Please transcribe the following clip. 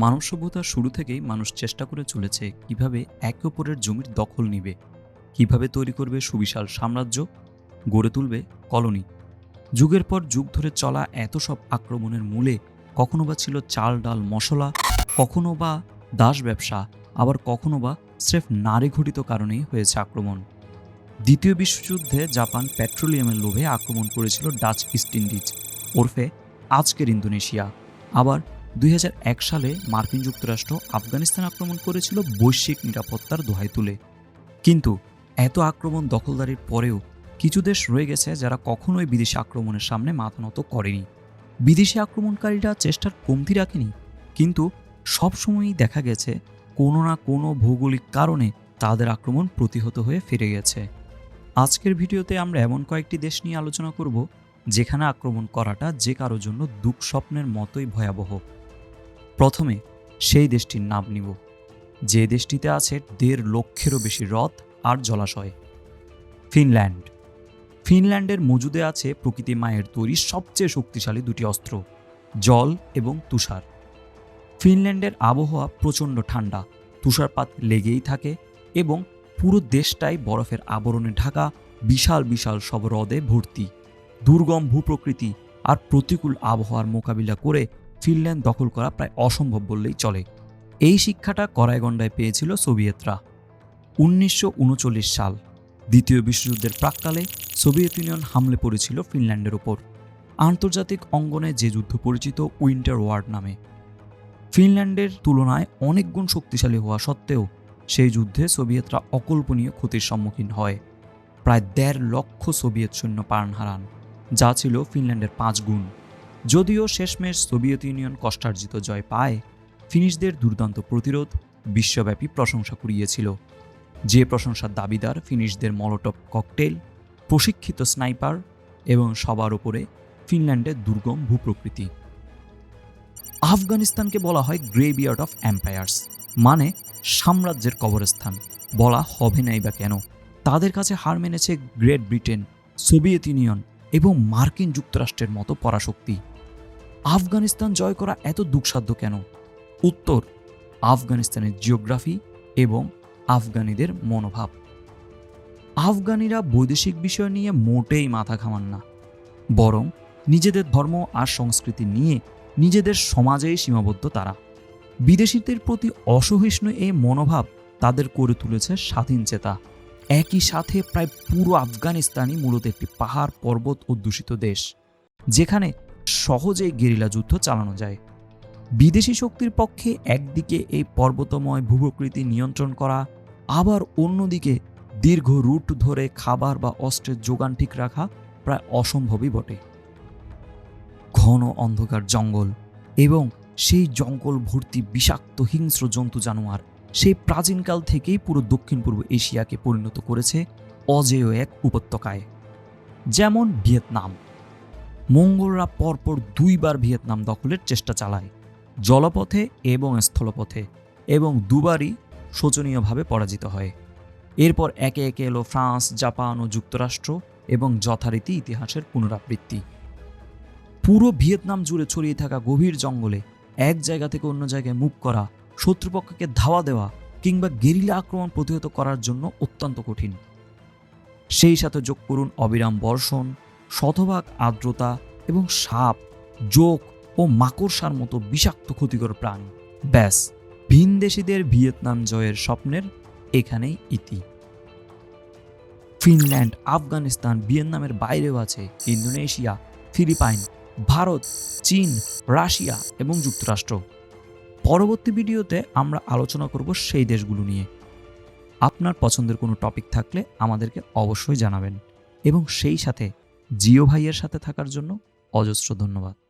মানব সভ্যতার শুরু থেকেই মানুষ চেষ্টা করে চলেছে কীভাবে একে অপরের জমির দখল নিবে, কীভাবে তৈরি করবে সুবিশাল সাম্রাজ্য, গড়ে তুলবে কলোনি। যুগের পর যুগ ধরে চলা এত সব আক্রমণের মূলে কখনো বা ছিল চাল ডাল মশলা, কখনো বা দাস ব্যবসা, আবার কখনো বা স্রেফ নারী ঘটিত কারণেই হয়েছে আক্রমণ। দ্বিতীয় বিশ্বযুদ্ধে জাপান পেট্রোলিয়ামের লোভে আক্রমণ করেছিল ডাচ ইস্ট ইন্ডিজ ওরফে আজকের ইন্দোনেশিয়া, আবার দুই হাজার এক সালে মার্কিন যুক্তরাষ্ট্র আফগানিস্তান আক্রমণ করেছিল বৈশ্বিক নিরাপত্তার দোহাই তুলে। কিন্তু এত আক্রমণ দখলদারির পরেও কিছু দেশ রয়ে গেছে যারা কখনোই বিদেশি আক্রমণের সামনে মাথা নত করেনি। বিদেশি আক্রমণকারীরা চেষ্টার কমতি রাখেনি, কিন্তু সবসময়ই দেখা গেছে কোনো না কোনো ভৌগোলিক কারণে তাদের আক্রমণ প্রতিহত হয়ে ফিরে গেছে। আজকের ভিডিওতে আমরা এমন কয়েকটি দেশ নিয়ে আলোচনা করব, যেখানে আক্রমণ করাটা যে কারোর জন্য দুঃস্বপ্নের মতোই ভয়াবহ। প্রথমে সেই দেশটির নাম নিব, যে দেশটিতে আছে দেড় লক্ষেরও বেশি হ্রদ আর জলাশয়, ফিনল্যান্ড। ফিনল্যান্ডের মজুদে আছে প্রকৃতি মায়ের তৈরি সবচেয়ে শক্তিশালী দুটি অস্ত্র, জল এবং তুষার। ফিনল্যান্ডের আবহাওয়া প্রচণ্ড ঠান্ডা, তুষারপাত লেগেই থাকে এবং পুরো দেশটাই বরফের আবরণে ঢাকা বিশাল বিশাল সব হ্রদে ভর্তি। দুর্গম ভূপ্রকৃতি আর প্রতিকূল আবহাওয়ার মোকাবিলা করে ফিনল্যান্ড দখল করা প্রায় অসম্ভব বললেই চলে। এই শিক্ষাটা করাইগণ্ডায় পেয়েছিল সোভিয়েতরা। উনিশশো উনচল্লিশ সাল দ্বিতীয় বিশ্বযুদ্ধের প্রাককালে সোভিয়েত ইউনিয়ন হামলে পড়েছিল ফিনল্যান্ডের ওপর। আন্তর্জাতিক অঙ্গনে যে যুদ্ধ পরিচিত উইন্টার ওয়ার্ড নামে। ফিনল্যান্ডের তুলনায় অনেক গুণ শক্তিশালী হওয়া সত্ত্বেও সেই যুদ্ধে সোভিয়েতরা অকল্পনীয় ক্ষতির সম্মুখীন হয়। প্রায় দেড় লক্ষ সোভিয়েত সৈন্য প্রাণ হারান, যা ছিল ফিনল্যান্ডের পাঁচ গুণ। যদিও শেষমেশ সোভিয়েত ইউনিয়ন কষ্টার্জিত জয় পায়, ফিনিশদের দুর্দান্ত প্রতিরোধ বিশ্বব্যাপী প্রশংসা কুড়িয়েছিল। যে প্রশংসার দাবিদার ফিনিশদের মলোটপ ককটেল, প্রশিক্ষিত স্নাইপার এবং সবার ওপরে ফিনল্যান্ডের দুর্গম ভূপ্রকৃতি। আফগানিস্তানকে বলা হয় গ্রেভিয়ার্ড অফ এম্পায়ার্স মানে সাম্রাজ্যের কবরস্থান। বলা হবে নাই বা কেন? তাদের কাছে হার মেনেছে গ্রেট ব্রিটেন, সোভিয়েত ইউনিয়ন এবং মার্কিন যুক্তরাষ্ট্রের মতো পরাশক্তি। আফগানিস্তান জয় করা এত দুঃসাধ্য কেন? উত্তর, আফগানিস্তানের জিওগ্রাফি এবং আফগানিদের মনোভাব। আফগানিরা বৈদেশিক বিষয় নিয়ে মোটেই মাথা ঘামান না। বরং নিজেদের ধর্ম আর সংস্কৃতি নিয়ে নিজেদের সমাজেই সীমাবদ্ধ তারা। বিদেশিদের প্রতি অসহিষ্ণু এই মনোভাব তাদের করে তুলেছে স্বাধীন চেতা। একই সাথে প্রায় পুরো আফগানিস্তানই মূলত একটি পাহাড় পর্বত অধ্যুষিত দেশ, যেখানে সহজেই গেরিলা যুদ্ধ চালানো যায়। বিদেশি শক্তির পক্ষে একদিকে এই পর্বতময় ভূপ্রকৃতি নিয়ন্ত্রণ করা, আবার অন্যদিকে দীর্ঘ রুট ধরে খাবার বা অস্ত্রের যোগান ঠিক রাখা প্রায় অসম্ভবই বটে। ঘন অন্ধকার জঙ্গল এবং সেই জঙ্গল ভর্তি বিষাক্ত হিংস্র জন্তু জানোয়ার সেই প্রাচীনকাল থেকেই পুরো দক্ষিণ পূর্ব এশিয়াকে পরিণত করেছে অজেয় এক উপত্যকায়, যেমন ভিয়েতনাম। মঙ্গলরা পরপর দুইবার ভিয়েতনাম দখলের চেষ্টা চালায়, জলপথে এবং স্থলপথে, এবং দুবারই শোচনীয়ভাবে পরাজিত হয়। এরপর একে একে এলো ফ্রান্স, জাপান ও যুক্তরাষ্ট্র এবং যথারীতি ইতিহাসের পুনরাবৃত্তি। পুরো ভিয়েতনাম জুড়ে ছড়িয়ে থাকা গভীর জঙ্গলে এক জায়গা থেকে অন্য জায়গায় মুভ করা, শত্রুপক্ষকে ধাওয়া দেওয়া কিংবা গেরিলা আক্রমণ প্রতিহত করার জন্য অত্যন্ত কঠিন। সেই সাথে যোগ করুন অবিরাম বর্ষণ শতভাগ আর্দ্রতা এবং সাপ, জোক ও মাকড়সার মতো বিষাক্ত ক্ষতিকর প্রাণী। ব্যাস, ভিনদেশিদের ভিয়েতনাম জয়ের স্বপ্নের এখানেই ইতি। ফিনল্যান্ড, আফগানিস্তান, ভিয়েতনামের বাইরেও আছে ইন্দোনেশিয়া, ফিলিপাইন, ভারত, চীন, রাশিয়া এবং যুক্তরাষ্ট্র। পরবর্তী ভিডিওতে আমরা আলোচনা করব সেই দেশগুলো নিয়ে। আপনার পছন্দের কোনো টপিক থাকলে আমাদেরকে অবশ্যই জানাবেন এবং সেই সাথে জিও ভাইয়ের সাথে থাকার জন্য অজস্র ধন্যবাদ।